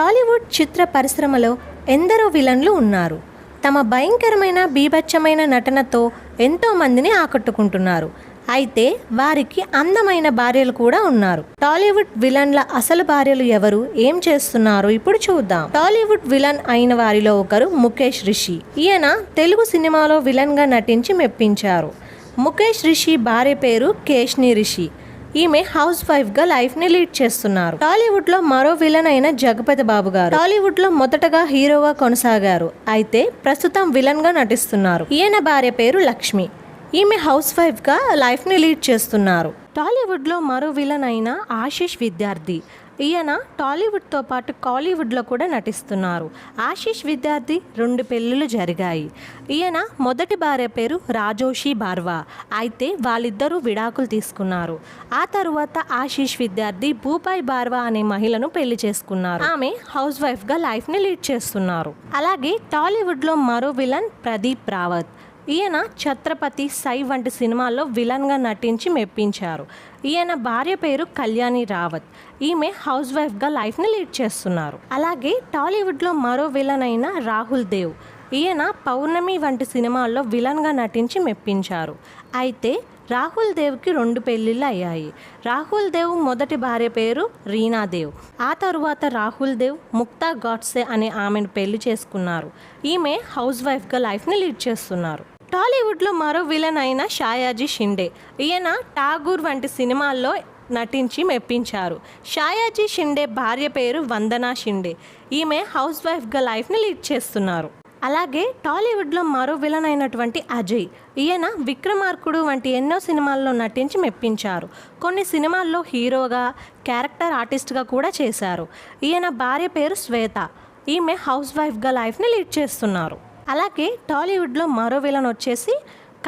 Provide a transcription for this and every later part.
టాలీవుడ్ చిత్ర పరిశ్రమలో ఎందరో విలన్లు ఉన్నారు. తమ భయంకరమైన బీభత్సమైన నటనతో ఎంతోమందిని ఆకట్టుకుంటున్నారు. అయితే వారికి అందమైన భార్యలు కూడా ఉన్నారు. టాలీవుడ్ విలన్ల అసలు భార్యలు ఎవరు? ఏం చేస్తున్నారు? ఇప్పుడు చూద్దాం. టాలీవుడ్ విలన్ అయిన వారిలో ఒకరు ముఖేష్ రిషి. ఈయన తెలుగు సినిమాలో విలన్గా నటించి మెప్పించారు. ముఖేష్ రిషి భార్య పేరు కేష్ని రిషి. ఈమె హౌస్ వైఫ్గా లైఫ్ని లీడ్ చేస్తున్నారు. టాలీవుడ్లో మరో విలన్ అయిన జగపతి బాబు గారు. టాలీవుడ్లో మొదటగా హీరోగా కొనసాగారు. అయితే ప్రస్తుతం విలన్గా నటిస్తున్నారు. ఈయన భార్య పేరు లక్ష్మి. ఈమె హౌస్ వైఫ్గా లైఫ్ని లీడ్ చేస్తున్నారు. టాలీవుడ్లో మరో విలన్ అయిన ఆశీష్ విద్యార్థి. ఈయన టాలీవుడ్తో పాటు కాలీవుడ్లో కూడా నటిస్తున్నారు. ఆశీష్ విద్యార్థి రెండు పెళ్ళిళ్ళు జరిగాయి. ఈయన మొదటి భార్య పేరు రాజోషి బార్వా. అయితే వాళ్ళిద్దరూ విడాకులు తీసుకున్నారు. ఆ తరువాత ఆశీష్ విద్యార్థి భూపాయ్ బార్వా అనే మహిళను పెళ్ళి చేసుకున్నారు. ఆమె హౌస్ వైఫ్గా లైఫ్ని లీడ్ చేస్తున్నారు. అలాగే టాలీవుడ్లో మరో విలన్ ప్రదీప్ రావత్. ఈయన ఛత్రపతి సై వంటి సినిమాల్లో విలన్గా నటించి మెప్పించారు. ఈయన భార్య పేరు కళ్యాణి రావత్. ఈమె హౌస్ వైఫ్గా లైఫ్ని లీడ్ చేస్తున్నారు. అలాగే టాలీవుడ్లో మరో విలన్ అయిన రాహుల్ దేవ్. ఈయన పౌర్ణమి వంటి సినిమాల్లో విలన్గా నటించి మెప్పించారు. అయితే రాహుల్ దేవ్కి రెండు పెళ్ళిళ్ళు అయ్యాయి. రాహుల్ దేవ్ మొదటి భార్య పేరు రీనాదేవ్ ఆ తరువాత రాహుల్ దేవ్ ముక్తా గాడ్సే అనే ఆమెను పెళ్ళి చేసుకున్నారు. ఈమె హౌస్ వైఫ్గా లైఫ్ని లీడ్ చేస్తున్నారు. టాలీవుడ్లో మరో విలన్ అయిన షాయాజీ షిండే. ఈయన ఠాగూర్ వంటి సినిమాల్లో నటించి మెప్పించారు. షాయాజీ షిండే భార్య పేరు వందనా షిండే. ఈమె హౌస్ వైఫ్గా లైఫ్ని లీడ్ చేస్తున్నారు. అలాగే టాలీవుడ్లో మరో విలన్ అయినటువంటి అజయ్. ఈయన విక్రమార్కుడు వంటి ఎన్నో సినిమాల్లో నటించి మెప్పించారు. కొన్ని సినిమాల్లో హీరోగా క్యారెక్టర్ ఆర్టిస్ట్గా కూడా చేశారు. ఈయన భార్య పేరు శ్వేత. ఈమె హౌస్ వైఫ్గా లైఫ్ని లీడ్ చేస్తున్నారు. అలాగే టాలీవుడ్లో మరో విలన్ వచ్చేసి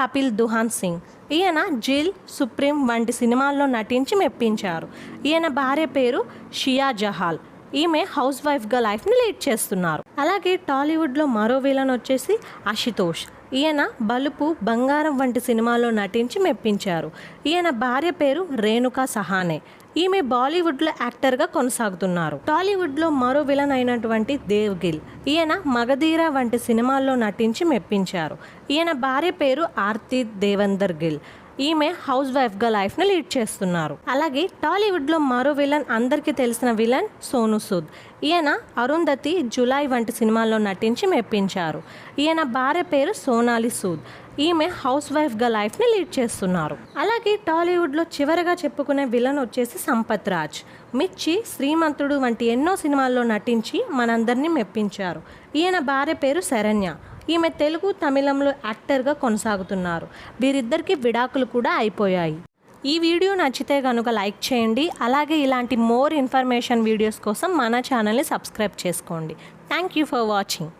కపిల్ దుహాన్ సింగ్. ఈయన జిల్ సుప్రీం వంటి సినిమాల్లో నటించి మెప్పించారు. ఈయన భార్య పేరు షియా జహాల్. ఈమె హౌస్ వైఫ్గా లైఫ్ని లీడ్ చేస్తున్నారు. అలాగే టాలీవుడ్లో మరో విలన్ వచ్చేసి అశుతోష్ ఈయన బలుపు బంగారం వంటి సినిమాలో నటించి మెప్పించారు. ఈయన భార్య పేరు రేణుకా సహానే. ఈమె బాలీవుడ్లో యాక్టర్గా కొనసాగుతున్నారు. టాలీవుడ్లో మరో విలన్ అయినటువంటి దేవ్ గిల్. ఈయన మగధీర వంటి సినిమాల్లో నటించి మెప్పించారు. ఈయన భార్య పేరు ఆర్తి దేవందర్ గిల్. ఈమె హౌస్ వైఫ్గా లైఫ్ని లీడ్ చేస్తున్నారు. అలాగే టాలీవుడ్లో మరో విలన్ అందరికీ తెలిసిన విలన్ సోను సూద్. ఈయన అరుంధతి జులై వంటి సినిమాల్లో నటించి మెప్పించారు. ఈయన భార్య పేరు సోనాలి సూద్. ఈమె హౌస్ వైఫ్గా లైఫ్ని లీడ్ చేస్తున్నారు. అలాగే టాలీవుడ్లో చివరగా చెప్పుకునే విలన్ వచ్చేసి సంపత్ రాజ్. మిర్చి శ్రీమంతుడు వంటి ఎన్నో సినిమాల్లో నటించి మనందరినీ మెప్పించారు. ఈయన భార్య పేరు శరణ్య. ఈమె తెలుగు తమిళంలో యాక్టర్గా కొనసాగుతున్నారు. వీరిద్దరికి విడాకులు కూడా అయిపోయాయి. ఈ వీడియో నచ్చితే కనుక లైక్ చేయండి. అలాగే ఇలాంటి మోర్ ఇన్ఫర్మేషన్ వీడియోస్ కోసం మన ఛానల్ని సబ్స్క్రైబ్ చేసుకోండి. Thank you for watching.